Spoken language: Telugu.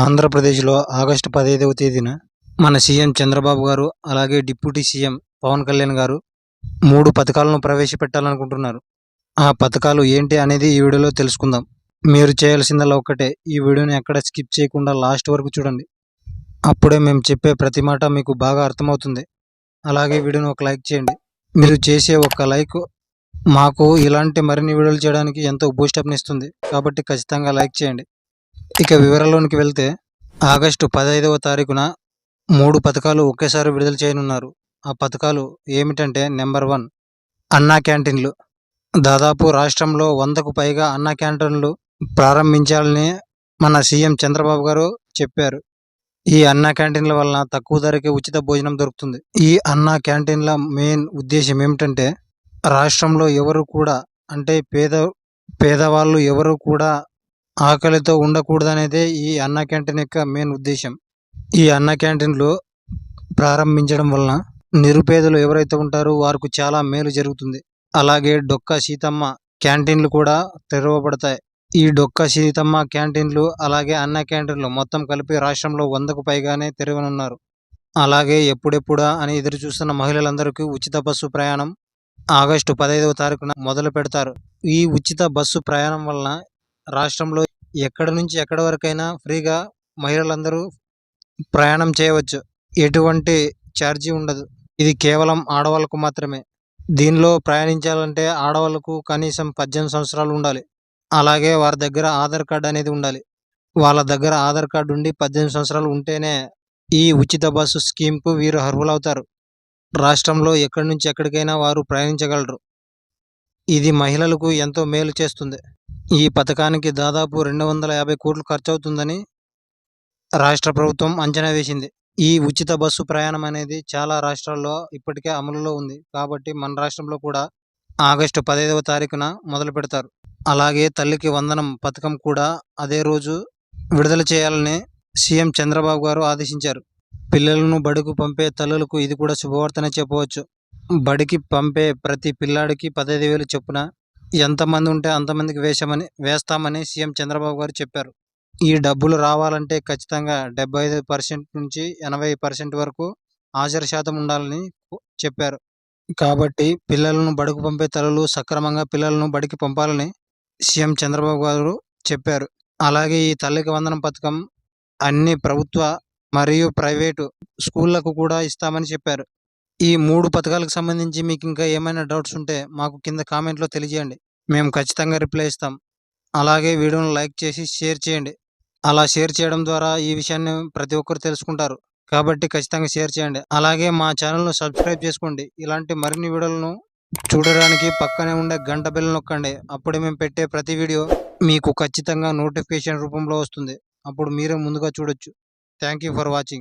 ఆంధ్రప్రదేశ్లో ఆగస్టు పదహైదవ తేదీన మన సీఎం చంద్రబాబు గారు అలాగే డిప్యూటీ సీఎం పవన్ కళ్యాణ్ గారు మూడు పథకాలను ప్రవేశపెట్టాలనుకుంటున్నారు. ఆ పథకాలు ఏంటి అనేది ఈ వీడియోలో తెలుసుకుందాం. మీరు చేయాల్సిందల్లా ఒక్కటే. ఈ వీడియోని ఎక్కడ స్కిప్ చేయకుండా లాస్ట్ వరకు చూడండి. అప్పుడే మేము చెప్పే ప్రతి మాట మీకు బాగా అర్థమవుతుంది. అలాగే వీడియోని ఒక లైక్ చేయండి. మీరు చేసే ఒక లైక్ మాకు ఇలాంటి మరిన్ని వీడియోలు చేయడానికి ఎంతో బూస్టప్నిస్తుంది కాబట్టి ఖచ్చితంగా లైక్ చేయండి. ఇక వివరాల్లోనికి వెళ్తే ఆగస్టు పదహైదవ తారీఖున మూడు పథకాలు ఒకేసారి విడుదల చేయనున్నారు. ఆ పథకాలు ఏమిటంటే నెంబర్ వన్ అన్నా క్యాంటీన్లు. దాదాపు రాష్ట్రంలో వందకు పైగా అన్నా క్యాంటీన్లు ప్రారంభించాలని మన సీఎం చంద్రబాబు గారు చెప్పారు. ఈ అన్నా క్యాంటీన్ల వలన తక్కువ ధరకే ఉచిత భోజనం దొరుకుతుంది. ఈ అన్నా క్యాంటీన్ల మెయిన్ ఉద్దేశం ఏమిటంటే రాష్ట్రంలో ఎవరు కూడా అంటే పేద పేదవాళ్ళు ఎవరు కూడా ఆకలితో ఉండకూడదనేదే ఈ అన్న క్యాంటీన్ యొక్క మెయిన్ ఉద్దేశం. ఈ అన్న క్యాంటీన్లు ప్రారంభించడం వలన నిరుపేదలు ఎవరైతే ఉంటారో వారికి చాలా మేలు జరుగుతుంది. అలాగే డొక్క సీతమ్మ క్యాంటీన్లు కూడా తెరవబడతాయి. ఈ డొక్క సీతమ్మ క్యాంటీన్లు అలాగే అన్న క్యాంటీన్లు మొత్తం కలిపి రాష్ట్రంలో వందకు పైగానే తెరవనున్నారు. అలాగే ఎప్పుడెప్పుడా అని ఎదురు చూస్తున్న మహిళలందరికీ ఉచిత బస్సు ప్రయాణం ఆగస్టు పదహైదవ తారీఖున మొదలు పెడతారు ఈ ఉచిత బస్సు ప్రయాణం వలన రాష్ట్రంలో ఎక్కడి నుంచి ఎక్కడ వరకైనా ఫ్రీగా మహిళలందరూ ప్రయాణం చేయవచ్చు. ఎటువంటి ఛార్జీ ఉండదు. ఇది కేవలం ఆడవాళ్ళకు మాత్రమే. దీనిలో ప్రయాణించాలంటే ఆడవాళ్ళకు కనీసం పద్దెనిమిది సంవత్సరాలు ఉండాలి. అలాగే వారి దగ్గర ఆధార్ కార్డు అనేది ఉండాలి. వాళ్ళ దగ్గర ఆధార్ కార్డు ఉండి పద్దెనిమిది సంవత్సరాలు ఉంటేనే ఈ ఉచిత బస్సు స్కీమ్కు వీరు అర్హులవుతారు. రాష్ట్రంలో ఎక్కడి నుంచి ఎక్కడికైనా వారు ప్రయాణించగలరు. ఇది మహిళలకు ఎంతో మేలు చేస్తుంది. ఈ పథకానికి దాదాపు రెండు వందల యాభై కోట్లు ఖర్చు అవుతుందని రాష్ట్ర ప్రభుత్వం అంచనా వేసింది. ఈ ఉచిత బస్సు ప్రయాణం అనేది చాలా రాష్ట్రాల్లో ఇప్పటికే అమలులో ఉంది. కాబట్టి మన రాష్ట్రంలో కూడా ఆగస్టు పదహైదవ తారీఖున మొదలు పెడతారు. అలాగే తల్లికి వందనం పథకం కూడా అదే రోజు విడుదల చేయాలని సీఎం చంద్రబాబు గారు ఆదేశించారు. పిల్లలను బడుకు పంపే తల్లులకు ఇది కూడా శుభవార్తనే చెప్పవచ్చు. బడికి పంపే ప్రతి పిల్లాడికి పదహైదు వేలు చొప్పున ఎంతమంది ఉంటే అంతమందికి వేసామని వేస్తామని సీఎం చంద్రబాబు గారు చెప్పారు. ఈ డబ్బులు రావాలంటే ఖచ్చితంగా డెబ్బై ఐదు పర్సెంట్ నుంచి ఎనభై పర్సెంట్ వరకు హాజరు శాతం ఉండాలని చెప్పారు. కాబట్టి పిల్లలను బడుకు పంపే తల్లులు సక్రమంగా పిల్లలను బడికి పంపాలని సీఎం చంద్రబాబు గారు చెప్పారు. అలాగే ఈ తల్లికి వందనం పథకం అన్ని ప్రభుత్వ మరియు ప్రైవేటు స్కూళ్ళకు కూడా ఇస్తామని చెప్పారు. ఈ మూడు పథకాలకు సంబంధించి మీకు ఇంకా ఏమైనా డౌట్స్ ఉంటే మాకు కింద కామెంట్లో తెలియజేయండి. మేము ఖచ్చితంగా రిప్లై ఇస్తాం. అలాగే వీడియోను లైక్ చేసి షేర్ చేయండి. అలా షేర్ చేయడం ద్వారా ఈ విషయాన్ని ప్రతి ఒక్కరు తెలుసుకుంటారు. కాబట్టి ఖచ్చితంగా షేర్ చేయండి. అలాగే మా ఛానల్ను సబ్స్క్రైబ్ చేసుకోండి. ఇలాంటి మరిన్ని వీడియోలను చూడడానికి పక్కనే ఉండే గంట బిల్ నొక్కండి. అప్పుడే మేము పెట్టే ప్రతి వీడియో మీకు ఖచ్చితంగా నోటిఫికేషన్ రూపంలో వస్తుంది. అప్పుడు మీరే ముందుగా చూడొచ్చు. Thank you for watching.